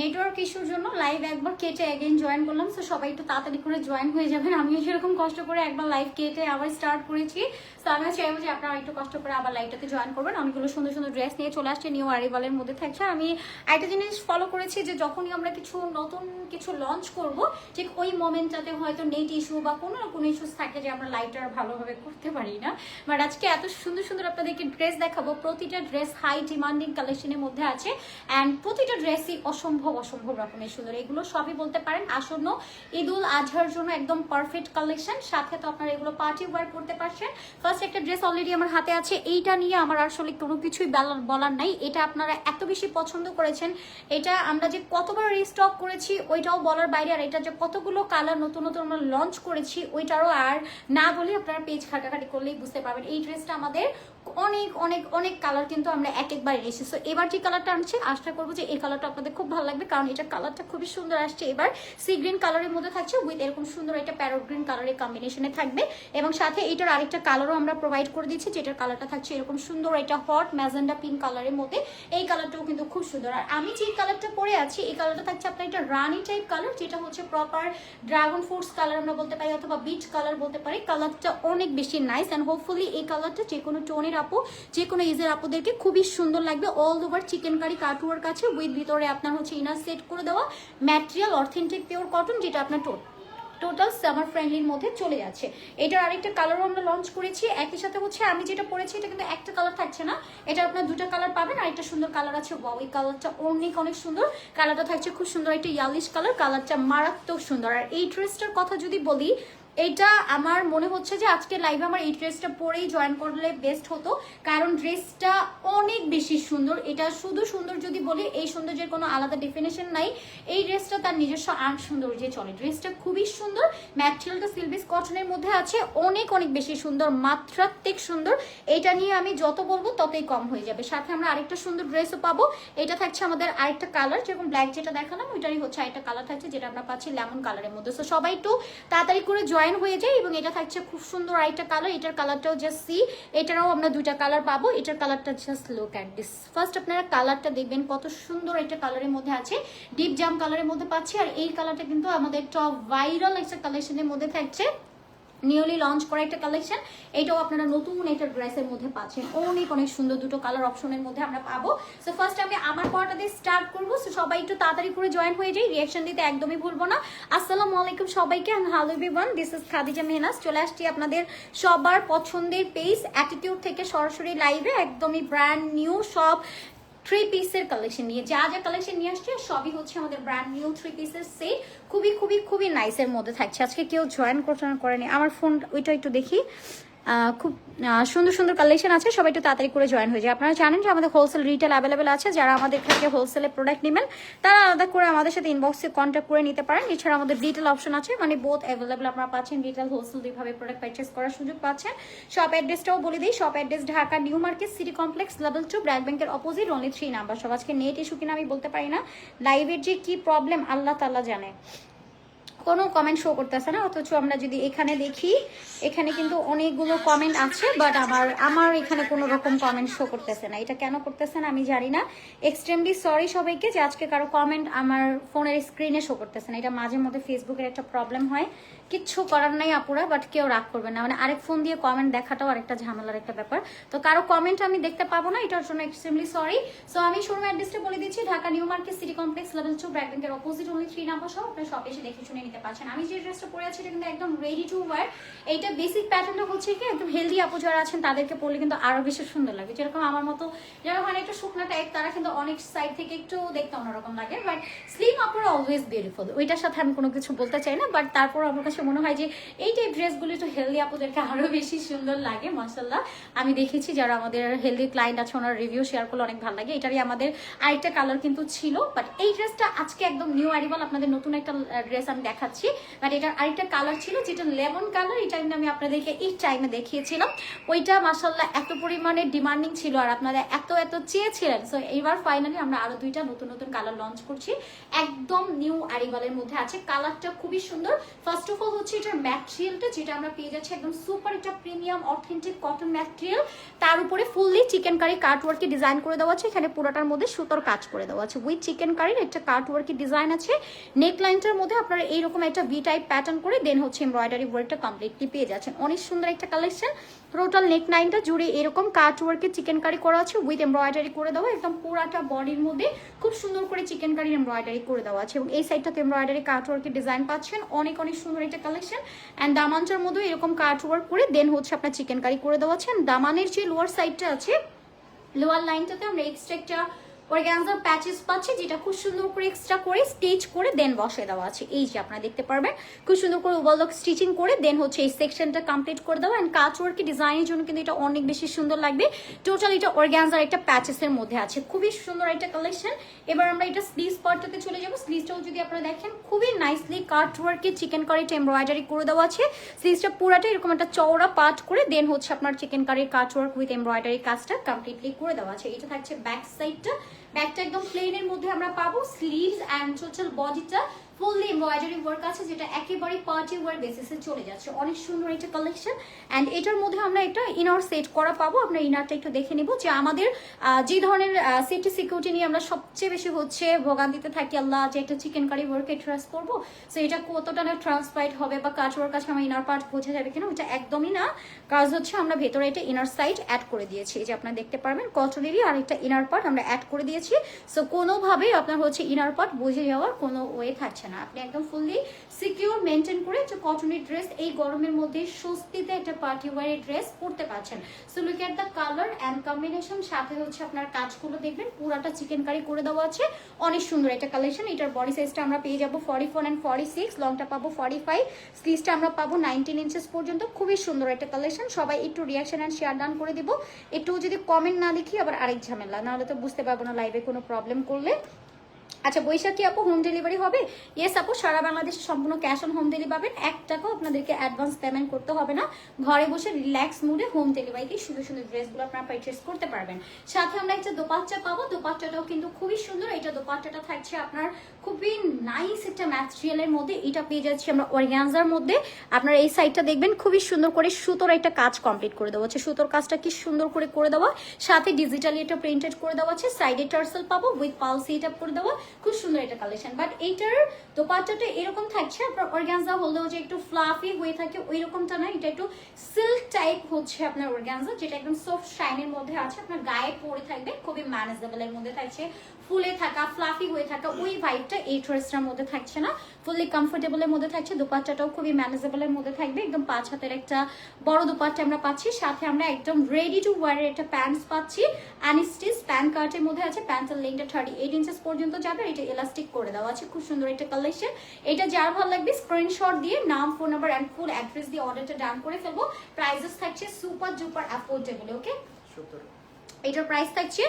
Network ইস্যুর জন্য live একবার কেটে অ্যাগেন জয়েন করলাম। সো সবাই একটু তাড়াতাড়ি করে জয়েন হয়ে যাবেন। আমিও সেরকম কষ্ট করে একবার লাইভ কেটে আবার স্টার্ট করেছি। তো আমিও চাইব যে আপনারা একটু কষ্ট করে আবার লাইভটাতে জয়েন করবেন। অনেকগুলো সুন্দর সুন্দর ড্রেস নিয়ে চলে আসছে নিউ আরিবালের মধ্যে থাকছে। আমি একটা জিনিস ফলো করেছি যে যখনই আমরা কিছু নতুন কিছু লঞ্চ করব, ঠিক ওই মোমেন্টটাতে হয়তো নেট ইস্যু বা কোনো না কোনো ইস্যুস থাকে যে আমরা লাইভটা ভালোভাবে করতে পারি না। বাট আজকে এত সুন্দর সুন্দর আপনাদেরকে ড্রেস দেখাবো। প্রতিটা ড্রেস হাই ডিমান্ডিং কালেকশনের মধ্যে আছে। অ্যান্ড প্রতিটা ড্রেসই অসম্ভব অসম্ভব রকমের সুন্দর। এগুলো সবই বলতে পারেন, আসন্ন ঈদ উল আজহার জন্য একদম পারফেক্ট কালেকশন সাথে তো আপনারা এগুলো পার্টি ওয়ার করতে পারছেন। ফার্স্ট একটা ড্রেস অলরেডি আমার হাতে আছে, এইটা নিয়ে আমার আসলে কোনো কিছুই বলার নাই। এটা আপনারা এত বেশি পছন্দ করেছেন, এটা আমরা যে কতবার রিস্টক করেছি, ওইটাও বলার বাইরে। আর এটা যে কতগুলো কালার নতুন নতুন আমরা লঞ্চ করেছি, ওইটারও আর না বলে আপনারা পেজ খাটাখাটি করলেই বুঝতে পারবেন। এই ড্রেসটা আমাদের অনেক অনেক অনেক কালার কিন্তু আমরা এক একবার এনেছি। সো এবার যে কালারটা আনছি, আশা করব যে এই কালারটা আপনাদের খুব ভালো লাগবে, কারণ এটা কালারটা খুবই সুন্দর আসছে। এবার সি গ্রিন কালারের মধ্যে থাকছে উইথ এরকম সুন্দর একটা প্যারোট গ্রিন কালারের কম্বিনেশনে থাকবে। এবং সাথে এটার আরেকটা কালারও আমরা প্রোভাইড করে দিচ্ছি যেটার কালারটা থাকছে এরকম সুন্দর একটা হট ম্যাজেন্ডা পিঙ্ক কালারের মধ্যে। এই কালারটাও কিন্তু খুব সুন্দর। আর আমি যে কালারটা পরে আছি, এই কালারটা থাকছে আপনার একটা রানি টাইপ কালার যেটা হচ্ছে প্রপার ড্রাগন ফ্রুটস কালার আমরা বলতে পারি, অথবা বিচ কালার বলতে পারি। কালারটা অনেক বেশি নাইস অ্যান্ড হোপফুলি এই কালারটা যে কোনো টোনের আপু, যে কোনো এজের আপুদেরকে খুবই সুন্দর লাগবে। অল ওভার চিকেন কারি কাটুয়ার কাছে উইথ ভিতরে আপনার হচ্ছে ইনার সেট করে দেওয়া ম্যাটেরিয়াল অথেন্টিক পিওর কটন যেটা আপনার টোট টোটাল সামার ফ্রেন্ডলির মধ্যে চলে যাচ্ছে। এটার আরেকটা কালারও আমরা লঞ্চ করেছি। একই সাথে হচ্ছে আমি যেটা পরেছি, এটা কিন্তু একটা কালার থাকছে না। এটা আপনার দুটো কালার পাবেন। আর একটা সুন্দর কালার আছে ওয়াও এই কালারটা অনেক অনেক সুন্দর। কালারটা থাকছে খুব সুন্দর একটা ইয়ালিশ কালার কালারটা মারাত্মক সুন্দর। আর এই ড্রেসটার কথা যদি বলি এটা আমার মনে হচ্ছে যে আজকে লাইভে আমার এই ড্রেসটা পরেই জয়েন করলে বেস্ট হতো, কারণ ড্রেসটা অনেক বেশি সুন্দর। এটা শুধু সুন্দর যদি বলি, এই সৌন্দর্যের কোনো আলাদা ডেফিনেশন নাই। এই ড্রেসটা তার নিজস্ব আর্ট সৌন্দর্যে চলে। ড্রেসটা খুবই সুন্দর ম্যাটেরিয়ালটা সিলভিস কটনের মধ্যে আছে, অনেক অনেক বেশি সুন্দর মাত্রাত্মিক সুন্দর। এটা নিয়ে আমি যত বলব ততই কম হয়ে যাবে। সাথে আমরা আরেকটা সুন্দর ড্রেসও পাবো। এটা থাকছে আমাদের আরেকটা কালার যেরকম ব্ল্যাক যেটা দেখালাম, ওইটারই হচ্ছে আরেকটা কালার থাকছে, যেটা আমরা পাচ্ছি লেমন কালারের মধ্যে। তো সবাই একটু তাড়াতাড়ি করে জয়েন হয়ে যায় এবং এটা থাকছে খুব সুন্দর আরেকটা কালার এটার কালারটাও জাস্ট সি এটারও আমরা দুইটা কালার পাবো, এটার কালারটা জাস্ট লো দিস ফার্স্ট আপনারা কালারটা দেখবেন, কত সুন্দর একটা কালারের মধ্যে আছে ডিপ জাম কালারের মধ্যে পাচ্ছি, আর এই কালারটা কিন্তু আমাদের টপ ভাইরাল একটা কালেকশনের মধ্যে থাকছে। নিউলি লঞ্চ করা একটা কালেকশন। এটাও আপনারা নতুন একটা ড্রেসের মধ্যে পাচ্ছেন। অনেক অনেক সুন্দর দুটো কালার অপশনের মধ্যে আমরা পাবো। সো ফার্স্ট আমি আমার পড়াটা দিয়ে স্টার্ট করব। সো সবাই একটু তাড়াতাড়ি করে জয়েন হয়ে যাই। রিয়াকশন দিতে একদমই ভুলবো না। আসসালামু আলাইকুম সবাইকে আমি hello everyone this is Khadija Mehnaz চলে আসছি আপনাদের সবার পছন্দের পেজ অ্যাটিটিউড থেকে সরাসরি লাইভে একদমই ব্র্যান্ড নিউ সব থ্রি পিসের কালেকশন নিয়ে, যা যা কালেকশন নিয়ে আসছে, সবই হচ্ছে আমাদের ব্র্যান্ড নিউ থ্রি পিসের সেট খুবই খুবই খুবই নাইসের মধ্যে থাকছে। আজকে কেউ জয়েন করতে করেনি। আমার ফোন ওইটা একটু দেখি। খুব সুন্দর সুন্দর কালেকশন আছে, সবাই একটু তাড়াতাড়ি করে জয়েন হয়ে যায় আপনারা জানেন যে আমাদের হোলসেল রিটেল অ্যাভেলেবেল আছে, যারা আমাদের থেকে হোলসেলে প্রোডাক্ট নেবেন, তারা আলাদা করে আমাদের সাথে ইনবক্সে কন্ট্যাক্ট করে নিতে পারেন। এছাড়া আমাদের রিটেল অপশন আছে মানে বোথ অ্যাভেলেবেল আপনারা পাচ্ছেন রিটেল হোলসেল দুইভাবে প্রোডাক্ট পারচেস করার সুযোগ পাচ্ছেন। শপ অ্যাড্রেসটাও বলে দিই shop address Dhaka New Market City Complex level two BRAC ব্যাংকের অপোজিট অনলি থ্রি নাম্বার সব আজকে নেট ইস্যু কিনা আমি বলতে পারি না। লাইভের যে কি প্রবলেম আল্লাহ তাল্লাহ জানে। কোনো কমেন্ট শো করতেছে না, অথচ আমরা যদি এখানে দেখি, এখানে কিন্তু অনেকগুলো কমেন্ট আছে বাট আমার আমার এখানে কোনো রকম কমেন্ট শো করতেছে না। এটা কেন করতেছে না আমি জানি না। এক্সট্রিমলি সরি সবাইকে যে আজকে কারও কমেন্ট আমার ফোনের স্ক্রিনে শো করতেছে না। এটা মাঝে মধ্যে ফেসবুকের একটা প্রবলেম হয়। কিচ্ছু করার নাই আপুরা বাট কেউ রাগ করবে না। মানে আরেক ফোন দিয়ে কমেন্ট দেখাটাও আরেকটা ঝামেলার একটা ব্যাপার। তো কারও কমেন্ট আমি দেখতে পাবো না, এটার জন্য এক্সট্রিমলি সরি সো আমি শোরুম অ্যাড্রেসটা বলে দিচ্ছি, Dhaka New Market City Complex level two BRAC ব্যাংকের অপোজিট অনলি থ্রি নাম্বার সহ আপনার সব এসে দেখে শুনে নিতে পারছেন আমি যে ড্রেসটা পরে আছি, এটা কিন্তু একদম রেডি টু ওয়ার এইটা বেসিক প্যাটার্নটা হচ্ছে কি, একদম হেলদি আপু যারা আছেন, তাদেরকে পরলে কিন্তু আরও বেশি সুন্দর লাগে। যেরকম আমার মতো যারা হয় একটু শুকনা টাইপ তারা কিন্তু অনেক সাইড থেকে একটু দেখতে অন্যরকম লাগে। বাট স্লিম আপুরা অলওয়েজ বিউটিফুল ওইটার সাথে আমি কোনো কিছু বলতে চাই না বাট তারপর আমার কাছে মনে হয় যে এই টাইপ ড্রেসগুলো একটু হেলদি আপুদেরকে আরও বেশি সুন্দর লাগে মাসাল্লাহ আমি দেখেছি যারা আমাদের হেলদি ক্লায়েন্ট আছে, ওনার রিভিউ শেয়ার করলে অনেক ভালো লাগে। এটারই আমাদের আরেকটা কালার কিন্তু ছিল। বাট এই ড্রেসটা আজকে একদম নিউ অ্যারিভাল আপনাদের নতুন একটা ড্রেস আমি দেখাচ্ছি। দেখাচ্ছি। বাট এটার আরেকটা কালার ছিল, যেটা লেমন কালার এটা কিন্তু আমি আপনাদেরকে এই টাইমে দেখিয়েছিলাম। ওইটা মাসাল্লাহ এত পরিমাণে ডিমান্ডিং ছিল আর আপনারা এত এত চেয়েছিলেন। সো এইবার ফাইনালি আমরা আরও দুইটা নতুন নতুন কালার লঞ্চ করছি। একদম নিউ অ্যারিভালের মধ্যে আছে। কালারটা খুবই সুন্দর। ফার্স্ট অফ অল হচ্ছে এটার ম্যাটেরিয়ালটা যেটা আমরা পেয়ে যাচ্ছি একদম সুপার একটা প্রিমিয়াম অথেন্টিক কটন ম্যাটেরিয়াল তার উপরে ফুললি চিকেন কারি কাট ওয়ার্কে ডিজাইন করে দেওয়া আছে। এখানে পুরোটার মধ্যে সুতোর কাজ করে দেওয়া আছে। উইথ চিকেন কারির একটা কাট ওয়ার্কে ডিজাইন আছে। নেক লাইনটার মধ্যে আপনারা এইরকম একটা ভি টাইপ প্যাটার্ন করে দেন হচ্ছে এমব্রয়ডারি ওয়ার্কটা কমপ্লিটলি পেয়ে যাচ্ছেন। অনেক সুন্দর একটা কালেকশন টোটাল নেক নাইনটা জুড়ে এরকম কাট ওয়ার্কে চিকেন কারি করা আছে উইথ এমব্রয়ডারি করে দেওয়া। একদম পুরাটা বডির মধ্যে খুব সুন্দর করে চিকেন কারি এমব্রয়ডারি করে দেওয়া আছে। এবং এই সাইডটাতে এমব্রয়ডারি কাট ওয়ার্কের ডিজাইন পাচ্ছেন। অনেক অনেক সুন্দর একটা কালেকশন অ্যান্ড দামানটার মধ্যে এরকম কাট ওয়ার্ক করে দেন হচ্ছে আপনার চিকেন কারি করে দেওয়া আছে। দামানের যে লোয়ার সাইডটা আছে লোয়ার লাইনটাতে আমরা এক্সট্রা একটা অর্গ্যানজার প্যাচেস পাচ্ছি, যেটা খুব সুন্দর করে এক্সট্রা করে স্টিচ করে দেন বসে দেওয়া আছে। এই যে আপনারা দেখতে পারবেন, খুব সুন্দর করে ওভারলক স্টিচিং করে দেন হচ্ছে এই সেকশনটা কমপ্লিট করে দেওয়া অ্যান্ড কাজ ওয়ার্কি ডিজাইনের জন্য কিন্তু এটা অনেক বেশি সুন্দর লাগবে। টোটাল এটা অর্গ্যানজার একটা প্যাচেসের মধ্যে আছে। খুবই সুন্দর একটা কালেকশন এবার আমরা এটা স্লিভ পার্টটাতে চলে যাব। স্লিভটাও যদি আপনারা দেখেন, খুবই নাইসলি কাট ওয়ার্কে চিকেন কারিটা এমব্রয়ডারি করে দেওয়া আছে। স্লিভসটা পুরাটা এরকম একটা চওড়া পাট করে দেন হচ্ছে আপনার চিকেন কারির কাট ওয়ার্ক উইথ এমব্রয়ডারি কাজটা কমপ্লিটলি করে দেওয়া আছে। এটা থাকছে ব্যাক সাইডটা ব্যাকটা একদম প্লেনের মধ্যে আমরা পাবো স্লিভস অ্যান্ড টোটাল বডিটা ফুললি এমব্রয়ডারি ওয়ার্ক আছে যেটা একেবারে পার্টি ওয়ার বেসিসে চলে যাচ্ছে। অনেক সুন্দর একটা কালেকশন অ্যান্ড এটার মধ্যে আমরা একটা ইনার সেট করা পাবো। আমরা ইনারটা একটু দেখে নিব যে আমাদের যে ধরনের সেফটি সিকিউরিটি নিয়ে আমরা সবচেয়ে বেশি হচ্ছে ভোগান্তিতে থাকি, আল্লাহ যে একটা চিকেন কারি ওয়ার্কে ট্রাস্ট করব। সো এটা কতটা না ট্রান্সপাইট হবে বা কাজ ওয়ার্ক আছে আমার ইনার পার্ট বোঝা যাবে কিনা ওটা একদমই না। কাজ হচ্ছে আমরা ভেতরে এটা ইনার সাইড অ্যাড করে দিয়েছি। যে আপনারা দেখতে পারবেন কটনেরই আর একটা ইনার পার্ট আমরা অ্যাড করে দিয়েছি। সো কোনোভাবেই আপনার হচ্ছে ইনার পার্ট বুঝে যাওয়ার কোনো ওয়ে থাকছে না। আপনি একদম ফুললি সিকিউর মেনটেন করে একটা কটনের ড্রেস এই গরমের মধ্যে স্বস্তিতে একটা পার্টি ওয়ারের ড্রেস পরতে পারছেন। So look at the colour and combination সাথে হচ্ছে আপনার কাজগুলো দেখবেন, পুরাটা চিকেন কারি করে দেওয়া আছে। অনেক সুন্দর একটা কালেকশন এটার বডি সাইজটা আমরা পেয়ে যাব forty four and forty six লংটা পাবো ফর্টি ফাইভ স্লিভসটা আমরা পাবো নাইনটিন ইঞ্চেস পর্যন্ত। খুবই সুন্দর একটা কালেকশন সবাই একটু রিয়াকশন অ্যান্ড শেয়ার ডান করে দিব। একটু যদি কমেন্ট না লিখি, আবার আরেক ঝামেলা, নাহলে তো বুঝতে পারব না লাইভে কোনো প্রবলেম করলে। আচ্ছা বৈশাখী আপু হোম ডেলিভারি হবে? ইয়েস আপু, সারা বাংলাদেশে সম্পূর্ণ ক্যাশ অন হোম ডেলিভারি পাবেন। এক টাকাও আপনাদেরকে অ্যাডভান্স পেমেন্ট করতে হবে না। ঘরে বসে রিল্যাক্স মুডে হোম ডেলিভারিতে সুন্দর সুন্দর ড্রেসগুলো আপনারা পারচেস করতে পারবেন। সাথে আমরা একটা দোপাট্টা পাবো। দোপাট্টাটাও কিন্তু খুবই সুন্দর। এটা দোপাট্টাটা থাকছে আপনার খুবই নাইস একটা ম্যাটেরিয়ালের মধ্যে। এটা পেয়ে যাচ্ছি আমরা অর্গ্যানজার মধ্যে। আপনার এই সাইডটা দেখবেন, খুবই সুন্দর করে সুতোর একটা কাজ কমপ্লিট করে দেওয়া আছে সুতোর কাজটা কি সুন্দর করে করে দেওয়া? সাথে ডিজিটালি এটা প্রিন্টেড করে দেওয়া আছে সাইডে টার্সেল পাবো। উইথ পালসি এটা করে দেওয়া। খুব সুন্দর একটা কালেকশন বাট এইটার দোপাট্টাটা এরকম থাকছে, আপনার অর্গ্যানজা হলেও যে একটু ফ্লাফি হয়ে থাকে ওই রকমটা না, এটা একটু সিল্ক টাইপ হচ্ছে আপনার অর্গ্যানজা যেটা একদম সফট শাইনের মধ্যে আছে, আপনার গায়ে পরে থাকবে, খুবই ম্যানেজেবলের মধ্যে থাকছে, ফুলে থাকা ফ্লাফি হয়ে থাকা, ওই ভাইবটা এই ড্রেসটার মধ্যে থাকছে না ফুললি কমফোর্টেবলের মধ্যে থাকছে, দোপাট্টাটাও খুবই ম্যানেজেবলের মধ্যে থাকবে, একদম পাঁচ হাতের একটা বড় দোপাট্টা আমরা পাচ্ছি, সাথে আমরা একদম রেডি টু ওয়ারের একটা প্যান্টস পাচ্ছি অ্যানিস্টিস প্যান্ট কার্টের মধ্যে আছে প্যান্টের লেংটা থার্টি এইট ইঞ্চেস পর্যন্ত যাবে এটা এলাস্টিক করে দেওয়া আছে খুব সুন্দর একটা কালেকশন এটা যার ভালো লাগবে স্ক্রিনশট দিয়ে নাম phone number and full address দিয়ে অর্ডারটা ডান করে ফেলব। প্রাইসেস থাকছে সুপার জুপার অ্যাফোর্ডেবল ওকে এটার প্রাইস থাকছে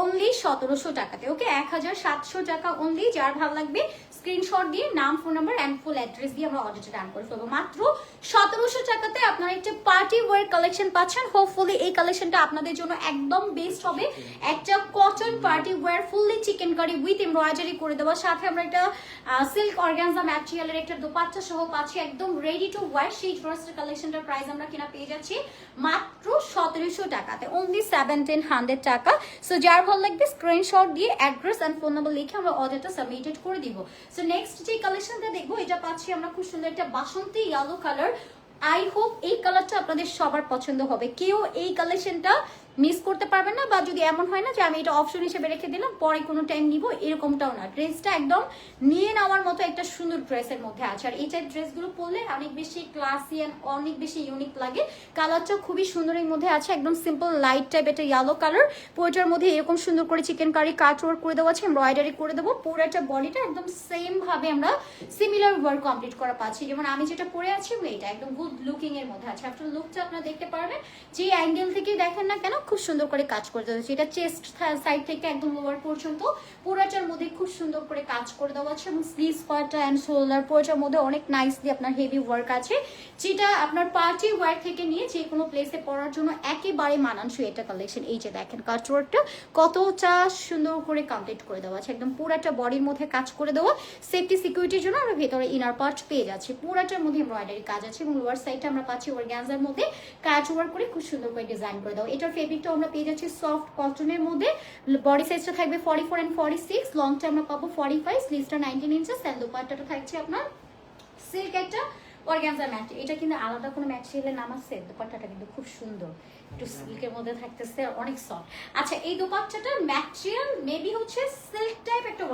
অনলি সতেরোশো টাকাতে ওকে এক হাজার সাতশো টাকা অনলি যার ভালো লাগবে স্ক্রিনশট দিয়ে নাম phone number and full address দিয়ে আমরা অর্ডারটা ডান করে ফেলব। মাত্র সতেরোশো টাকাতে আপনারা একটা পার্টি ওয়ার কালেকশন পাচ্ছেন। হোপফুলি এই কালেকশনটা আপনাদের জন্য একদম বেস্ট হবে। একটা cotton party wear fully chikankari with embroidery করে দেওয়া। সাথে আমরা একটা সিল্ক অর্গানজা ম্যাটেরিয়ালের একটা দোপাট্টা সহ পাচ্ছি। একদম রেডি টু ওয়ার সেই ড্রেসের কালেকশনটার প্রাইস আমরা কিনা পেয়ে যাচ্ছি মাত্র সতেরোশো টাকাতে। অনলি সেভেন্টিন হান্ড্রেড টাকা। সো যার ভালো লাগবে স্ক্রিনশট দিয়ে অ্যাড্রেস অ্যান্ড ফোন নাম্বার লিখে আমরা অর্ডারটা সাবমিটেড করে দিব। সো নেক্সট যে কালেকশনটা দেখব, এটা পাচ্ছি আমরা খুব সুন্দর একটা বাসন্তী ইয়েলো কালার আই হোপ এই কালারটা আপনাদের সবার পছন্দ হবে। কেউ এই কালেকশনটা মিস করতে পারবেন না বা যদি এমন হয় না যে আমি এটা অপশন হিসেবে রেখে দিলাম, পরে কোনো টাইম নিব, এরকমটাও না। ড্রেসটা একদম নিয়ে নেওয়ার মতো একটা সুন্দর ড্রেসের মধ্যে আছে। আর এই টাইপ ড্রেসগুলো পরলে অনেক বেশি ক্লাসি অনেক বেশি ইউনিক লাগে। কালারটা খুবই সুন্দরের মধ্যে আছে, একদম সিম্পল লাইট টাইপ এটা ইয়েলো কালার পুরোটার মধ্যে এরকম সুন্দর করে চিকেন কারি কাট ওয়ার্ক করে দেওয়া আছে এমব্রয়ডারি করে দেবো। পুরোটা বডিটা একদম সেম ভাবে আমরা সিমিলার ওয়ার্ক কমপ্লিট করা পাচ্ছি। যেমন আমি যেটা পরে আছি এটা একদম গুড লুকিং এর মধ্যে আছে। আপনার লুকটা আপনারা দেখতে পারবেন। যে অ্যাঙ্গেল থেকে দেখেন না কেন খুব সুন্দর করে কাজ করে দেওয়া হচ্ছে এটা চেস্ট সাইড থেকে একদম লোয়ার পর্যন্ত। পুরাটার মধ্যে খুব সুন্দর করে কাজ করে দেওয়া আছে এবং স্লিভ পার্টটা অ্যান্ড শোল্ডার পুরোটার মধ্যে অনেক নাইসলি আপনার হেভি ওয়ার্ক আছে, যেটা আপনার পার্টি ওয়ার থেকে নিয়ে যে কোনো প্লেসে পরার জন্য একেবারে মানানসই এটা কালেকশন এই যে দেখেন কাটওয়ার্কটা কতটা সুন্দর করে কমপ্লিট করে দেওয়া আছে। একদম পুরাটা বডির মধ্যে কাজ করে দেওয়া। সেফটি সিকিউরিটির জন্য আমরা ভেতরে ইনার পার্ট পেয়ে যাচ্ছি। পুরাটার মধ্যে এমব্রয়ডারি কাজ আছে এবং লোয়ার সাইডটা আমরা পাচ্ছি ওয়ার গ্যান্সার মধ্যে। কাজ ওয়ার্ক করে খুব সুন্দর করে ডিজাইন করে দেওয়া। এটার ফেব্রিকটা আমরা পেয়ে যাচ্ছি সফট কটনের মধ্যে। বডি সাইজটা থাকবে forty four and forty six লংটা আমরা পাবো ফর্টি ফাইভ স্লিভসটা নাইনটিন ইঞ্চেস অ্যান্ড দোপাট্টাটা থাকছে আপনার সিল্ক একটা ম্যাট এটা কিন্তু আলাদা কোনো নাম আছে কিন্তু খুব সুন্দর। একটু সিল্কের মধ্যে থাকতেছে, অনেক সফট আচ্ছা এই হচ্ছে সিল্ক একটা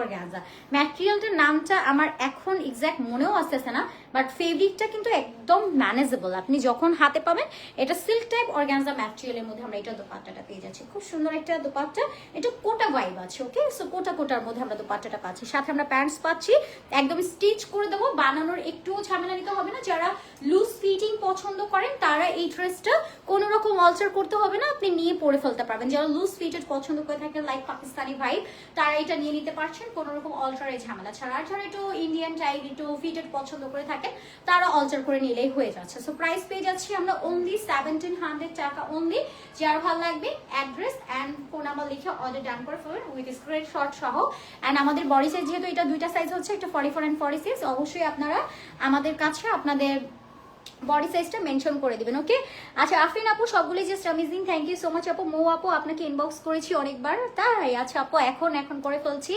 ম্যাটেরিয়ালটার নামটা আমার এখন এক্স্যাক্ট মনেও আসতেছে না। বাট ফেব্রিকটা কিন্তু একদম ম্যানেজেবল আপনি যখন হাতে পাবেন, এটা সিল্ক টাইপ অর্গ্যানজা ম্যাটেরিয়ালের মধ্যে আমরা এটা দোপাট্টাটা পেয়ে যাচ্ছি। খুব সুন্দর একটা দোপাট্টা। এটা কোটা ভাইব আছে ওকে সো কোটা কোটার মধ্যে আমরা দোপাট্টাটা পাচ্ছি। সাথে আমরা প্যান্টস পাচ্ছি। একদম স্টিচ করে দেবো। বানানোর একটুও ঝামেলা নিতে হবে না। যারা লুজ ফিটিং পছন্দ করেন, তারা এই ড্রেসটা কোনো রকম অল্টার করতে হবে না। আপনি নিয়ে পরে ফেলতে পারবেন। যারা লুজ ফিটেড পছন্দ করে থাকেন লাইক পাকিস্তানি ভাই তারা এটা নিয়ে নিতে পারছেন। কোনো রকম অল্টারের ঝামেলা ছাড়া। আর যারা একটু ইন্ডিয়ান টাইপ একটু ফিটেড পছন্দ করে থাকেন তারা অল্টার করে নিলেই হয়ে যাচ্ছে। সো প্রাইস পেয়ে যাচ্ছি আমরা অনলি সেভেন্টিন হান্ড্রেড টাকা অনলি যার ভালো লাগবে অ্যাড্রেস অ্যান্ড ফোন নাম্বার লিখে অর্ডার ডান করে ফেলবেন উইথ স্ক্রিন শর্ট সহ। অ্যান্ড আমাদের বডি সাইজ যেহেতু এটা দুইটা সাইজ হচ্ছে একটা forty four and forty six অবশ্যই আপনারা আমাদের কাছে, আপনাদের বডি সাইজটা মেনশন করে দিবেন ওকে আচ্ছা আফরিন আপু সবগুলো just amazing thank you so much আপু। মৌ আপু, আপনাকে ইনবক্স করেছি অনেকবার, তাই আচ্ছা আপু, এখন এখন করে ফেলছি।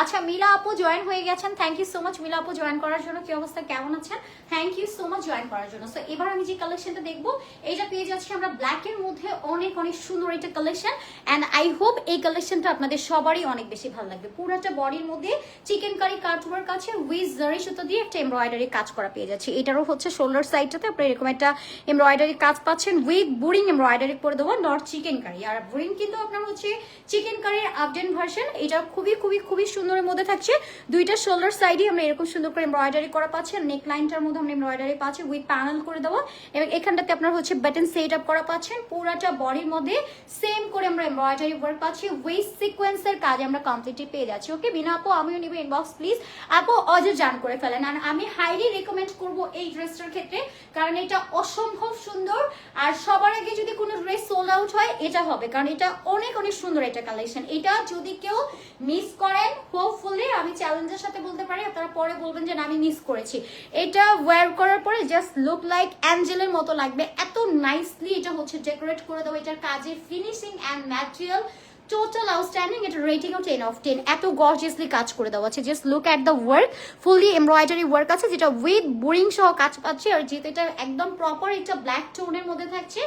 আচ্ছা মিলা আপু জয়েন হয়ে গেছেন thank you so much Mila আপু জয়েন করার জন্য কি অবস্থা, কেমন আছেন? Thank you so much join করার জন্য। সো এবার আমি যে কালেকশনটা দেখব, এইটা পেয়ে যাচ্ছি আমরা ব্ল্যাকের মধ্যে অনেক অনেক সুন্দর একটা কালেকশন অ্যান্ড আই হোপ এই কালেকশনটা আপনাদের সবারই অনেক বেশি ভালো লাগবে। পুরোটা বডির মধ্যে চিকেন কারি কাটওয়ার্ক আছে উইথ জারি সুতো দিয়ে একটা এমব্রয়ডারি কাজ করা পেয়ে যাচ্ছে। এটারও হচ্ছে শোল্ডার সাইডটাতে আপনি এরকম একটা এমব্রয়ডারি কাজ পাচ্ছেন উইথ বুরিং এমব্রয়ডারি করে দেবো, নট চিকেন কারি। আর বুরিং কিন্তু আপনার হচ্ছে চিকেন কারির আপডেট ভার্সন এটা খুবই খুবই খুবই সুন্দরের মধ্যে থাকছে। দুইটা শোল্ডার সাইডে আমরা এরকম সুন্দর করে এমব্রয়ডারি করা পাচ্ছি আর নেক লাইনটার মধ্যে আমরা এমব্রয়ডারি পাচ্ছি উইথ প্যানেল করে দেবো। এবং এখানটাতে আপনার হচ্ছে বাটন সেট আপ করা পাচ্ছেন, পুরাটা বডির মধ্যে সেম করে আমরা এমব্রয়ডারি ওয়ার্ক পাচ্ছি। উইথ সিকোয়েন্সের কাজ আমরা কমপ্লিটলি পেয়ে যাচ্ছি। ওকে বিনা আপু, আমিও নিব ইনবক্স প্লিজ আপু অজর জান করে ফেলেন। আর আমি হাইলি রেকমেন্ড করব এই ড্রেসটার ক্ষেত্রে। কারণ এটা অসম্ভব সুন্দর। আর সবার আগে যদি কোনো ড্রেস সোল আউট হয়, এটা হবে। কারণ এটা অনেক অনেক সুন্দর এটা কালেকশন এটা যদি কেউ মিস করেন হোপফুলি আমি চ্যালেঞ্জের সাথে বলতে পারি, আপনারা পরে বলবেন যে আমি মিস করেছি। এটা ওয়্যার করার পরে জাস্ট লুক লাইক অ্যাঞ্জেলের মতো লাগবে। এত নাইসলি এটা হচ্ছে ডেকোরেট করে দেবো এটার কাজের finishing and material total outstanding এটা রেটিং ও টেন অফ টেন এত গর্জিয়াসলি কাজ করে দেওয়া আছে। Just look at the work fully embroidery work আছে যেটা উইথ বোরিং সহ কাজ পাচ্ছে। আর যেহেতু এটা একদম প্রপার একটা ব্ল্যাক টোনের মধ্যে থাকছে।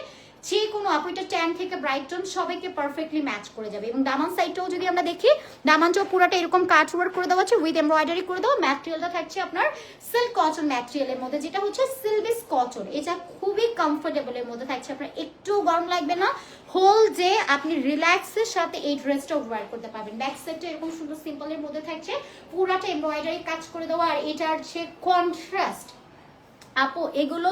যে কোনো আপু এটা ট্যান থেকে ব্রাইট টোন সবাইকে পারফেক্টলি ম্যাচ করে যাবে। এবং দামান সাইডটাও যদি আমরা দেখি দামানটাও পুরোটা এরকম কাট ওয়ার্ক করে দেওয়া আছে উইথ এমব্রয়ডারি করে দেওয়া। ম্যাটেরিয়ালটা থাকছে আপনার সিল্ক কটন ম্যাটেরিয়ালের মধ্যে, যেটা হচ্ছে সিলভিস কটন এটা খুবই কমফোর্টেবলের মধ্যে থাকছে। আপনার একটু গরম লাগবে না। হোল ডে আপনি রিল্যাক্সের সাথে এই ড্রেসটা ওয়ার করতে পারবেন। ব্যাক সাইডটা এরকম সুন্দর সিম্পলের মধ্যে থাকছে। পুরাটা এমব্রয়ডারি কাজ করে দেওয়া। আর এটার যে কন্ট্রাস্ট আপু, এগুলো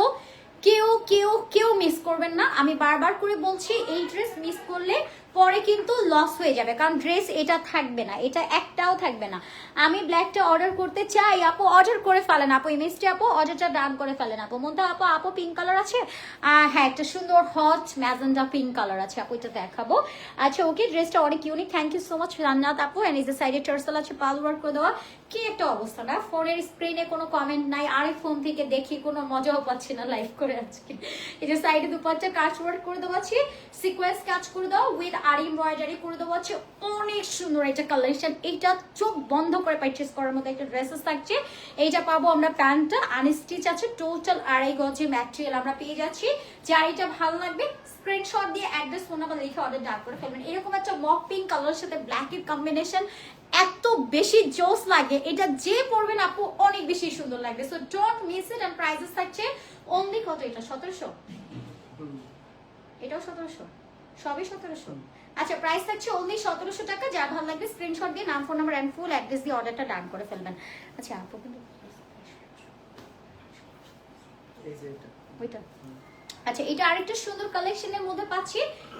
কেউ কেউ কেউ মিস করবেন না। আমি বারবার করে বলছি এই ড্রেস মিস করলে পরে কিন্তু লস হয়ে যাবে। কারণ ড্রেস এটা থাকবে না, এটা একটাও থাকবে না। আমি ব্ল্যাকটা অর্ডার করতে চাই, আপু অর্ডার করে ফেলেন আপু। ইমেজটি আপু অর্ডারটা ডান করে ফেলেন আপু। মধ্যে আপু আপু পিঙ্ক কালার আছে? হ্যাঁ একটা সুন্দর হট ম্যাজেন্ডা পিঙ্ক কালার আছে, আপু, এটা দেখাবো। আচ্ছা ওকে ড্রেসটা অনেক unique thank you so much রান্নাত আপু। এই যে সাইডে টার্সেল আছে, পাল ওয়ার্ক করে দেওয়া। কি একটা অবস্থা না? ফোনের স্ক্রিনে কোনো কমেন্ট নাই। আরেক ফোন থেকে দেখি কোনো মজাও পাচ্ছি না লাইভ করে আজকে। এই যে সাইডে দুপাচ্চা কাজ ওয়ার্ক করে দেওয়া আছে। সিকোয়েন্স কাজ করে দাও উইথ আর এমব্রয়ডারি করে দেওয়া আছে অনেক সুন্দর একটা কালেকশন এইটা চোখ বন্ধ করে পারচেস করার মতো একটা ড্রেসেস থাকছে। এইটা পাবো আমরা প্যান্টটা আনস্টিচ আছে টোটাল আড়াই গজের ম্যাটেরিয়াল আমরা পেয়ে যাচ্ছি। যার এটা ভালো লাগবে স্ক্রিনশট দিয়ে অ্যাড্রেস ফোন নাম্বার লিখে অর্ডার ডাক করে ফেলবেন। এরকম একটা মক পিঙ্ক কালারের সাথে ব্ল্যাকের কম্বিনেশন এত বেশি জোস লাগে, এটা যে পরবেন আপু, অনেক বেশি সুন্দর লাগবে। So don't miss it and prices থাকছে অনলি কত? এটা সতেরোশো? এটাও সতেরোশো। সবই সতেরোশো। আচ্ছা প্রাইস থাকছে অনলি সতেরোশো টাকা যা ভালো লাগবে স্ক্রিনশট দিয়ে নাম phone number and full address দিয়ে অর্ডারটা ডান করে ফেলবেন। আচ্ছা আপু কিন্তু ওইটা। আচ্ছা এটা আরেকটা সুন্দর কালেকশনের মধ্যে পাচ্ছি।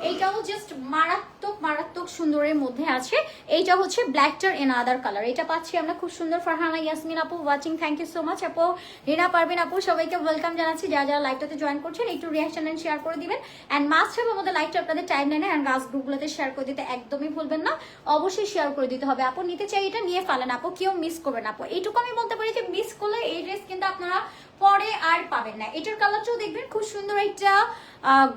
এইটাও জাস্ট মারাত্মক মারাত্মক সুন্দরের মধ্যে আছে। এইটা হচ্ছে ব্ল্যাকটার এন আদার কালার এটা পাচ্ছি আমরা খুব সুন্দর। ফারহানা, ইয়াসমিন আপু watching thank you so much আপু, রিনা পারবেন আপু, সবাইকে ওয়েলকাম জানাচ্ছি। যারা যারা লাইভটাতে জয়েন করছেন, একটু রিয়াকশন এন্ড শেয়ার করে দিবেন। অ্যান্ড মাস্ট হবে আমাদের লাইভটা আপনাদের টাইম লাইনে অ্যান্ড গাছ গ্রুপগুলোতে শেয়ার করে দিতে একদমই ভুলবেন না। অবশ্যই শেয়ার করে দিতে হবে। আপু, নিতে চাই এটা, নিয়ে ফেলেন। আপু, কেউ মিস করবেন আপু, এইটুকু আমি বলতে পারি যে মিস করলে এই ড্রেস কিন্তু আপনারা পরে আর পাবেন না। এটার কালারটাও দেখবেন, খুব সুন্দর একটা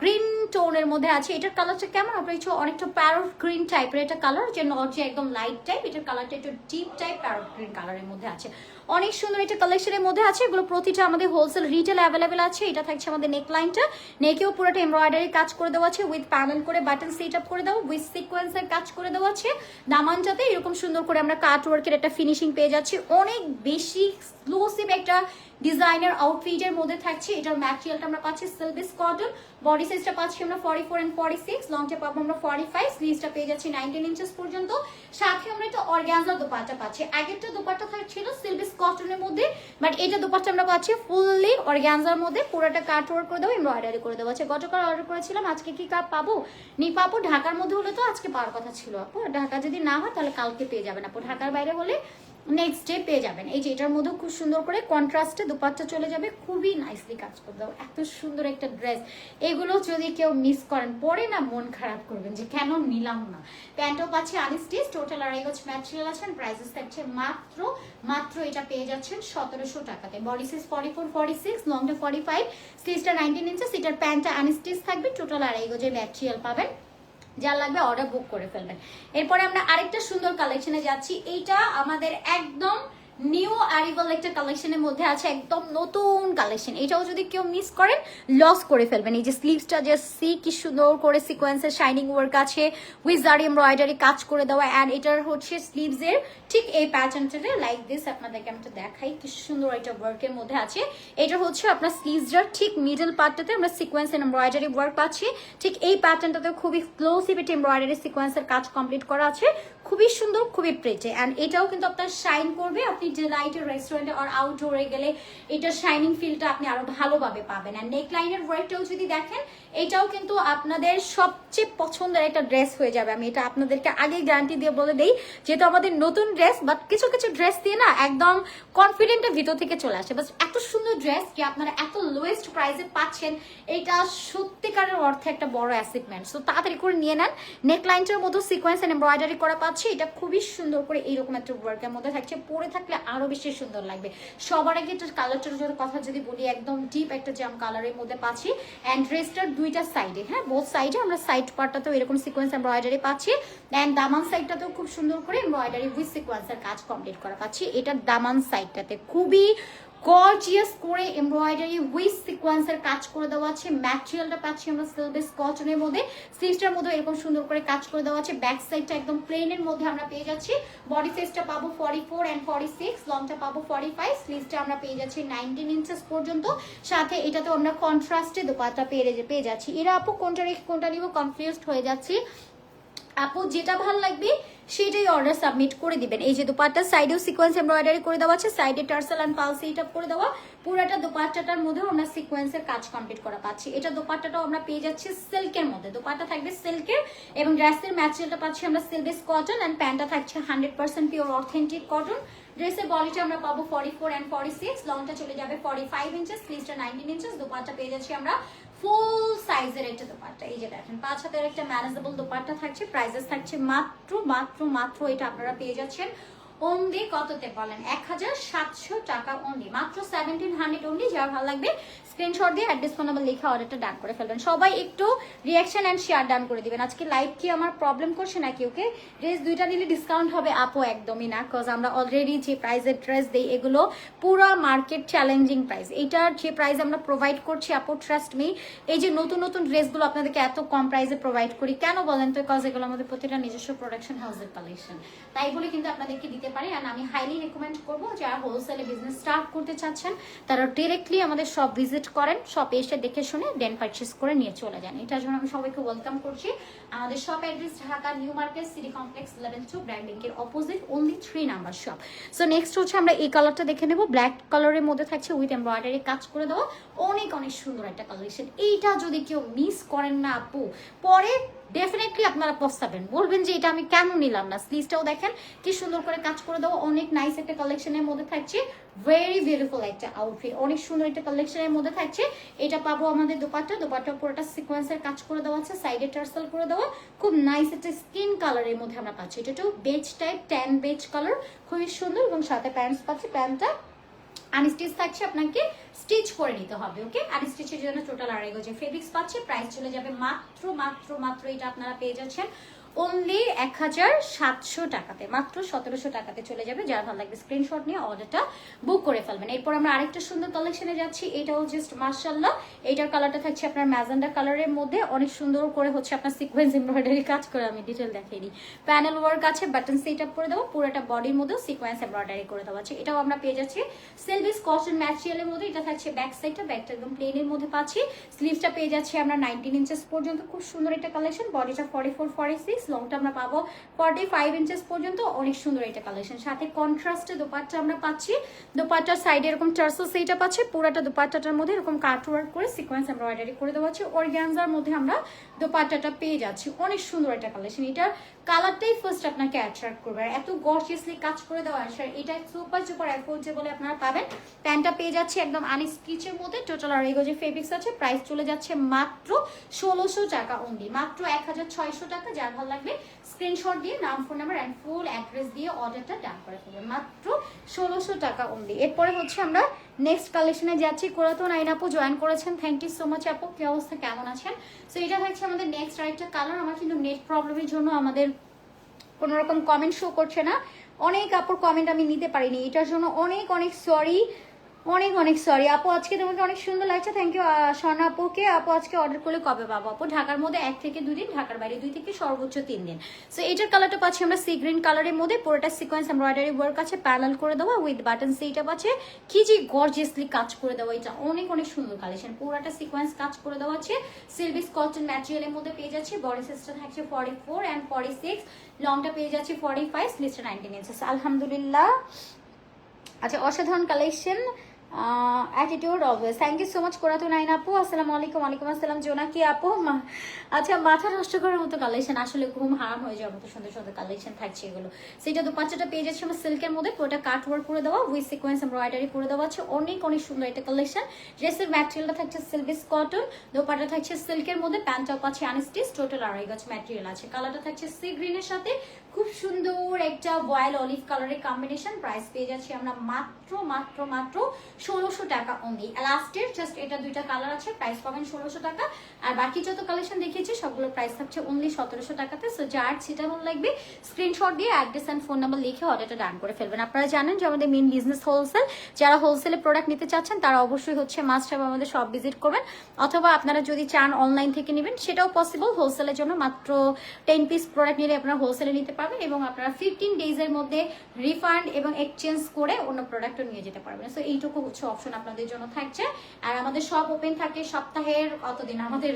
গ্রিন টোনের মধ্যে আছে। এটার কালারটা কেমন? আপনার ইচ্ছে অনেকটা প্যারট গ্রিন টাইপের একটা কালার যে নট একদম লাইট টাইপ এটার কালারটা একটু ডিপ টাইপ প্যারট গ্রিন কালারের মধ্যে আছে। অনেক সুন্দর একটা কালেকশনের মধ্যে আছে। এগুলো প্রতিটা আমাদের হোলসেল রিটেল অ্যাভেলেবেল আছে। এটা থাকছে আমাদের নেক লাইনটা নেকেও পুরোটা এমব্রয়ডারি কাজ করে দেওয়া আছে উইথ প্যানেল করে বাটন সেট আপ করে দেওয়া উইথ সিকোয়েন্সের কাজ করে দেওয়া আছে। দামানটাতে এরকম সুন্দর করে আমরা কাট ওয়ার্কের একটা ফিনিশিং পেয়ে যাচ্ছি। অনেক বেশি এক্সক্লুসিভ একটা ডিজাইনার আউটফিটের মধ্যে থাকছে। এটার ম্যাটেরিয়ালটা আমরা পাচ্ছি সিলভিস কটন বডি সাইজটা পাচ্ছি আমরা forty four and forty six লংটা পাবো আমরা ফর্টি ফাইভ স্লিভসটা পেয়ে যাচ্ছি নাইনটিন ইঞ্চেস পর্যন্ত। সাথে আমরা একটা অর্গ্যানজার দোপাট্টা পাচ্ছি। আগেরটা দোপাট্টা ছিল সিলভিস কটনের মধ্যে বাট এটা দুপাশটা আমরা পাচ্ছি ফুললি অর্গ্যানজার মধ্যে। পুরোটা কাট ওয়ার্ক করে দেবো এমব্রয়ডারি করে দেবো। আচ্ছা গতকাল অর্ডার করেছিলাম, আজকে কি কাপ পাবো? নি পাবো ঢাকার মধ্যে হলে তো আজকে পাওয়ার কথা ছিল। আপু, ঢাকা যদি না হয়, তাহলে কালকে পেয়ে যাবেন। আপু, ঢাকার বাইরে হলে নেক্সট ডে পেয়ে যাবেন। এই যে এটার মধ্যে খুব সুন্দর করে কন্ট্রাস্টে দুপাট্টা চলে যাবে। খুবই নাইসলি কাজ করে দেবো এত সুন্দর একটা ড্রেস এগুলো যদি কেউ মিস করেন, পরে না মন খারাপ করবেন যে কেন নিলাম না। প্যান্টও পাচ্ছে আনস্টিচ টোটাল আড়াই গজ ম্যাটেরিয়াল আছেন। প্রাইসেস থাকছে মাত্র মাত্র এটা পেয়ে যাচ্ছেন সতেরোশো টাকাতে। Body size forty four forty six লংটা forty five স্লিজটা নাইনটিন ইঞ্চেস এটার প্যান্টটা আনস্টিচ থাকবে। টোটাল আড়াই গজের ম্যাটেরিয়াল পাবেন। যা লাগবে অর্ডার বুক করে ফেলবেন। এরপরে আমরা আরেকটা সুন্দর কালেকশনে যাচ্ছি। এইটা আমাদের একদম নিউ অ্যারিভাল একটা কালেকশনের মধ্যে আছে, একদম নতুন কালেকশন এটাও যদি কেউ মিস করেন লস করে ফেলবেন। এই যে স্লিভসটা যে সি কি সুন্দর করে সিকোয়েন্সের শাইনিং ওয়ার্ক আছে উইজার এমব্রয়ডারি কাজ করে দেওয়া অ্যান্ড এটার হচ্ছে স্লিভসের ঠিক এই প্যাটার্নটাতে লাইক দিস আপনাদেরকে আমি দেখাই কি সুন্দর একটা ওয়ার্কের মধ্যে আছে। এটা হচ্ছে আপনার স্লিভসটার ঠিক মিডল পার্টটাতে আমরা সিকোয়েন্স এমব্রয়ডারি ওয়ার্ক পাচ্ছি। ঠিক এই প্যাটার্নটাতে খুবই এক্সক্লুসিভ একটা এমব্রয়ডারি সিকোয়েন্সের কাজ কমপ্লিট করা আছে। খুবই সুন্দর, খুবই প্রেটে অ্যান্ড এটাও কিন্তু আপনার শাইন করবে, আপনি ডিলাইটের রেস্টুরেন্টে আর আউটডোরে গেলে এটা শাইনিং ফিলটা আপনি আরও ভালোভাবে পাবেন। আর নেক লাইনের ওয়ার্কটাও যদি দেখেন, এটাও কিন্তু আপনাদের সবচেয়ে পছন্দের একটা ড্রেস হয়ে যাবে। আমি এটা আপনাদেরকে আগে গ্যারান্টি দিয়ে বলে দেই, যেহেতু আমাদের নতুন ড্রেস বাট কিছু কিছু ড্রেস দিয়ে না একদম কনফিডেন্টের ভিতর থেকে চলে আসে। বাস এত সুন্দর ড্রেস যে আপনারা এত লোয়েস্ট প্রাইসে পাচ্ছেন, এটা সত্যিকারের অর্থে একটা বড় অ্যাসিভমেন্ট সো তাড়াতাড়ি করে নিয়ে নেন। নেক লাইনটার মতো সিকোয়েন্স এন্ড এমব্রয়ডারি করা পাচ্ছি। এটা খুবই সুন্দর করে এইরকম একটা ওয়ার্কের মধ্যে থাকছে। পরে থাকলে আরও বেশি সুন্দর লাগবে। সবার আগে কালার কালারটার চোর কথা যদি বলি, একদম ডিপ একটা জাম কালারের মধ্যে পাচ্ছি। অ্যান্ড ড্রেসটার দুইটা সাইডে হ্যাঁ বোথ সাইডে আমরা সাইড পার্টটাতেও এরকম সিকোয়েন্স এমব্রয়ডারি পাচ্ছি। অ্যান্ড দামান সাইডটাতেও খুব সুন্দর করে এমব্রয়ডারি উইথ সিকোয়েন্সের কাজ কমপ্লিট করা পাচ্ছি। এটা দামান সাইডটাতে খুবই গর্জিয়াস করে এমব্রয়ডারি উইথ সিকোয়েন্সের কাজ করে দেওয়া আছে ম্যাটেরিয়ালটা পাচ্ছি আমরা সিলবেস কটনের মধ্যে। স্লিভসটার মধ্যে এরকম সুন্দর করে কাজ করে দেওয়া আছে। ব্যাক সাইডটা একদম প্লেনের মধ্যে আমরা পেয়ে যাচ্ছি। বডি সাইজটা পাবো forty four and forty six লংটা পাবো ফর্টি ফাইভ স্লিভসটা আমরা পেয়ে যাচ্ছি নাইনটিন ইঞ্চেস পর্যন্ত। সাথে এটাতে আমরা কন্ট্রাস্টে দোপাট্টা পেয়ে পেয়ে যাচ্ছি। এরা আপু কোনটা রেখে কোনটা নিব? কনফিউজড হয়ে যাচ্ছি। আপু, যেটা ভালো লাগবে সেটাই অর্ডার সাবমিট করে দিবেন। এই যে দোপাট্টা সাইডেও সিকোয়েন্স এমব্রয়ডারি করে দেওয়া আছে সাইডে টার্সেল অ্যান্ড পালস এইট করে দেওয়া। পুরোটা দোপাট্টাটার মধ্যেও আমরা সিকোয়েন্সের কাজ কমপ্লিট করা পাচ্ছি। এটা দোপাট্টাটাও আমরা পেয়ে যাচ্ছি সিল্কের মধ্যে। দোপাট্টা থাকবে সিল্কের এবং ড্রেসের ম্যাটেরিয়ালটা পাচ্ছি আমরা সিলবেস কটন অ্যান্ড প্যান্টটা থাকছে hundred percent pure authentic cotton ড্রেসের বডিটা আমরা পাবো forty four and forty six লংটা চলে যাবে ফর্টি ফাইভ ইঞ্চেস স্লিভসটা নাইনটিন ইঞ্চেস দোপাট্টা পেয়ে যাচ্ছি আমরা ফুল সাইজের একটা দোপাট্টা। এই যে দেখেন, পাঁচ হাতের একটা ম্যানেজেবল দোপাট্টা থাকছে প্রাইসেস থাকছে মাত্র মাত্র মাত্র এটা আপনারা পেয়ে যাচ্ছেন। অনলি কততে বলেন? এক হাজার সাতশো টাকা অনলি মাত্র সেভেন্টিন হান্ড্রেড অনলি যার ভালো লাগবে স্ক্রিনশট দিয়ে অ্যাড্রেস ফোন নাম্বার লেখা অর্ডারটা ডান করে ফেলবেন। সবাই একটু রিয়াকশন অ্যান্ড শেয়ার ডান করে দিবেন। আজকে লাইভ কি আমার প্রবলেম করছে নাকি ওকে? ড্রেস দুইটা নিলে ডিসকাউন্ট হবে আপও একদমই না কজ আমরা অলরেডি যে প্রাইসের ড্রেস দিই, এগুলো পুরো মার্কেট চ্যালেঞ্জিং প্রাইস এইটার যে প্রাইস আমরা প্রোভাইড করছি আপু ট্রাস্ট মি এই যে নতুন নতুন ড্রেসগুলো আপনাদেরকে এত কম প্রাইসে প্রোভাইড করি, কেন বলেন তো? কজ এগুলো আমাদের প্রতিটা নিজস্ব প্রোডাকশন হাউসের কালেকশন তাই বলে কিন্তু আপনাদেরকে দিতে নিতে পারে। অ্যান্ড আমি হাইলি রেকমেন্ড করব যারা হোলসেলে বিজনেস স্টার্ট করতে চাচ্ছেন, তারা ডিরেক্টলি আমাদের শপ ভিজিট করেন। শপ এসে দেখে শুনে দেন পারচেস করে নিয়ে চলে যান। এটার জন্য আমি সবাইকে ওয়েলকাম করছি। আমাদের shop address Dhaka new market city complex level two branding এর opposite only three number shop so next হচ্ছে আমরা এই কালারটা দেখে নেব। ব্ল্যাক কালারের মধ্যে থাকছে উইথ এমব্রয়ডারি কাজ করে দেওয়া। অনেক অনেক সুন্দর একটা কালেকশন এইটা যদি কেউ মিস করেন না আপু, পরে ডেফিনেটলি আপনারা পস্তাবেন। বলবেন যে এটা আমি কেন নিলাম না? স্লিভসটাও দেখেন, কি সুন্দর করে কাজ করে দেবো অনেক নাইস একটা কালেকশনের মধ্যে থাকছে। ভেরি বিউটিফুল একটা আউটফিট অনেক সুন্দর একটা কালেকশনের মধ্যে থাকছে। এটা পাবো আমাদের দোপাট্টা। দোপাট্টা পুরোটা সিকোয়েন্সের কাজ করে দেওয়া আছে সাইডে টার্সেল করে দেওয়া। খুব নাইস একটা স্কিন কালারের মধ্যে আমরা পাচ্ছি। এটা একটু beige type tan beige colour খুবই সুন্দর এবং সাথে প্যান্টস পাচ্ছি। প্যান্টটা আনস্টিচ থাকছে আপনাকে স্টিচ করে নিতে হবে ওকে আনস্টিচের জন্য টোটাল আড়াই গজে ফেব্রিক্স পাচ্ছে প্রাইস চলে যাবে মাত্র মাত্র মাত্র এটা আপনারা পেয়ে যাচ্ছেন। অনলি এক হাজার সাতশো টাকাতে, মাত্র সতেরোশো টাকাতে চলে যাবে। যার ভালো লাগবে স্ক্রিনশট নিয়ে অর্ডারটা বুক করে ফেলবেন। এরপর আমরা আরেকটা সুন্দর কালেকশনে যাচ্ছি। এটাও জাস্ট মার্শাল্লাহ এইটার কালারটা থাকছে আপনার ম্যাজেন্ডা কালারের মধ্যে। অনেক সুন্দর করে হচ্ছে আপনার সিকোয়েন্স এমব্রয়ডারি কাজ করে, আমি ডিটেল দিই। প্যানেল ওয়ার্ক আছে বাটন সেট আপ করে দেবো। পুরোটা বডির মধ্যেও সিকোয়েন্স এমব্রয়ডারি করে দেওয়া আছে। এটাও আমরা পেয়ে যাচ্ছি। সেলভিস কটন ম্যাটেরিয়ালের মধ্যে। এটা থাকছে ব্যাক সাইডটা ব্যাকটা একদম প্লেনের মধ্যে পাচ্ছি। স্লিভসটা পেয়ে যাচ্ছি আমরা নাইনটিন ইঞ্চেস পর্যন্ত। খুব সুন্দর একটা কালেকশন বডিটা ফর্টি ফোর ফর্টি সিক্স লংটা আমরা পাবো ফর্টি ফাইভ ইঞ্চেস পর্যন্ত, অনেক সুন্দর এটা কালেকশন সাথে কন্ট্রাস্টে দোপাট্টা আমরা পাচ্ছি। দোপাট্টার সাইডে এরকম চারশো সেইটা পাচ্ছি, পুরাটা দোপাট্টাটার মধ্যে এরকম কাটওয়ার্ক করে সিকোয়েন্স এমব্রয়ডারি করে দেওয়া আছে। অর্গ্যানজার মধ্যে আমরা দোপাট্টাটা পেয়ে যাচ্ছি। অনেক সুন্দর একটা কালেকশন এটার কালারটাই ফার্স্ট আপনাকে অ্যাট্রাক্ট করবে। আর এত গর্জিয়াসলি কাজ করে দেওয়া আর এটা সুপার সুপার অ্যাফোর্ডেবল আপনারা পাবেন। প্যান্টটা পেয়ে যাচ্ছে একদম আনি স্টিচের মধ্যে। টোটাল আর এগো যে ফেব্রিক্স আছে। প্রাইস চলে যাচ্ছে মাত্র ষোলোশো টাকা অনলি মাত্র এক হাজার ছয়শো টাকা। যার ভালো লাগবে স্ক্রিনশট দিয়ে, নাম phone number and full address দিয়ে অর্ডারটা ডান করে ফেলবেন মাত্র ষোলোশো টাকা অনলি এরপরে হচ্ছে আমরা নেক্সট কালেকশনে যাচ্ছি। কোরাতন আইন আপু জয়েন করেছেন। থ্যাংক ইউ সো মাচ আপু। কি অবস্থা? কেমন আছেন? সো এটা হচ্ছে আমাদের নেক্সট আরেকটা কালার আমার কিন্তু নেট প্রবলেমের জন্য আমাদের কোনো রকম কমেন্ট শো করছে না। অনেক আপুর কমেন্ট আমি নিতে পারিনি। এটার জন্য অনেক অনেক সরি অনেক অনেক সরি আপু, আজকে তোমাকে অনেক সুন্দর লাগছে। থ্যাংক ইউ স্বর্ণা আপুকে। আপু, আজকে অর্ডার করলে কবে পাবো? আপু, ঢাকার মধ্যে এক থেকে দুই দিন, ঢাকার বাইরে দুই থেকে সর্বোচ্চ তিন দিন। সো এটার কালারটা পাচ্ছি আমরা সি গ্রিন কালারের মধ্যে। পুরোটা সিকোয়েন্স এমব্রয়ডারি ওয়ার্ক আছে। প্যানেল করে দেওয়া উইথ বাটন সেইটা পাচ্ছে। কি যে গর্জিয়াসলি কাজ করে দেওয়া এটা। অনেক অনেক সুন্দর কালেকশন পুরোটা সিকোয়েন্স কাজ করে দেওয়া আছে। সিলভিস কটন ম্যাটেরিয়ালের মধ্যে পেয়ে যাচ্ছে। বডি সাইজটা থাকছে forty four and forty six লংটা পেয়ে যাচ্ছে ফর্টি ফাইভ স্লিভসটা নাইনটিন ইঞ্চেস আলহামদুলিল্লাহ। আচ্ছা অসাধারণ collection attitude always thank you so much কোরাতু নাইন আপু। আসসালামু আলাইকুম, ওয়ালাইকুম আসসালাম। জোনাকি আপু? আচ্ছা মাথা নষ্ট করার মতো কালেকশন আসলে ঘুম হারাম হয়ে যাওয়ার মতো সুন্দর সুন্দর কালেকশন থাকছে এগুলো। সেটা দুপাচ্চাটা পেয়ে যাচ্ছে আমার সিল্কের মধ্যে পুরোটা কাট ওয়ার্ক করে দেওয়া উইথ সিকোয়েন্স এমব্রয়ডারি করে দেওয়া আছে। অনেক অনেক সুন্দর একটা কালেকশন ড্রেসের ম্যাটেরিয়ালটা থাকছে সিলভিস কটন দোপাটা থাকছে সিল্কের মধ্যে প্যান্টটাও আছে আনস্টিচ টোটাল আড়াই গজ ম্যাটেরিয়াল আছে। কালারটা থাকছে সি গ্রিনের সাথে। খুব সুন্দর একটা বয়েল অলিভ কালারের কম্বিনেশন প্রাইস পেয়ে যাচ্ছি আমরা মাত্র মাত্র মাত্র ষোলোশো টাকা অনলি লাস্টের জাস্ট এটা দুইটা কালার আছে প্রাইস পাবেন ষোলোশো টাকা। আর বাকি যত কালেকশন দেখিয়েছি, সবগুলো প্রাইস থাকছে অনলি সতেরোশো টাকাতে। সো যার সেটা ভালো লাগবে স্ক্রিনশট দিয়ে অ্যাড্রেস অ্যান্ড ফোন নাম্বার লিখে অর্ডারটা ডান করে ফেলবেন। আপনারা জানেন যে আমাদের মেন বিজনেস হোলসেল যারা হোলসেলে প্রোডাক্ট নিতে চাচ্ছেন, তারা অবশ্যই হচ্ছে মাস্ট have আমাদের সব ভিজিট করবেন। অথবা আপনারা যদি চান অনলাইন থেকে নেবেন, সেটাও পসিবল হোলসেলের জন্য মাত্র টেন পিস প্রোডাক্ট নিলে আপনারা হোলসেলে নিতে পারবেন এবং আপনারা ফিফটিন ডেজের মধ্যে রিফান্ড এবং এক্সচেঞ্জ করে অন্য প্রোডাক্টও নিয়ে যেতে পারবেন। সো এইটুকু হচ্ছে অপশন আপনাদের জন্য থাকছে। আর আমাদের সব ওপেন থাকে সপ্তাহের কতদিন? আমাদের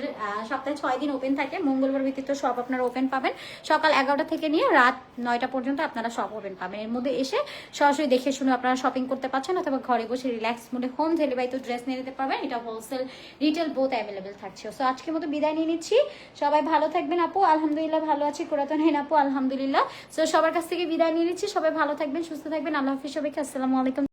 সপ্তাহে ছয় দিন ওপেন থাকে। মঙ্গলবার ভিত্তিতে সব আপনারা ওপেন পাবেন। সকাল এগারোটা থেকে নিয়ে রাত নয়টা পর্যন্ত আপনারা সব ওপেন পাবেন। এর মধ্যে এসে সরাসরি দেখে শুনে আপনারা শপিং করতে পারছেন অথবা ঘরে বসে রিল্যাক্স মোডে হোম ডেলিভারি তো ড্রেস নিয়ে নিতে পারবেন। এটা হোলসেল রিটেল বোথ অ্যাভেলেবেল থাকছে। সো আজকের মতো বিদায় নিয়ে নিচ্ছি। সবাই ভালো থাকবেন আপু। আলহামদুলিল্লাহ ভালো আছি। কোরাতন হেন আপু, আলহামদুলিল্লাহ। সো সবার কাছ থেকে বিদায় নিয়ে নিচ্ছি। সবাই ভালো থাকবেন, সুস্থ থাকবেন। আল্লাহ হাফিজ সবাইকে। আসসালামু আলাইকুম।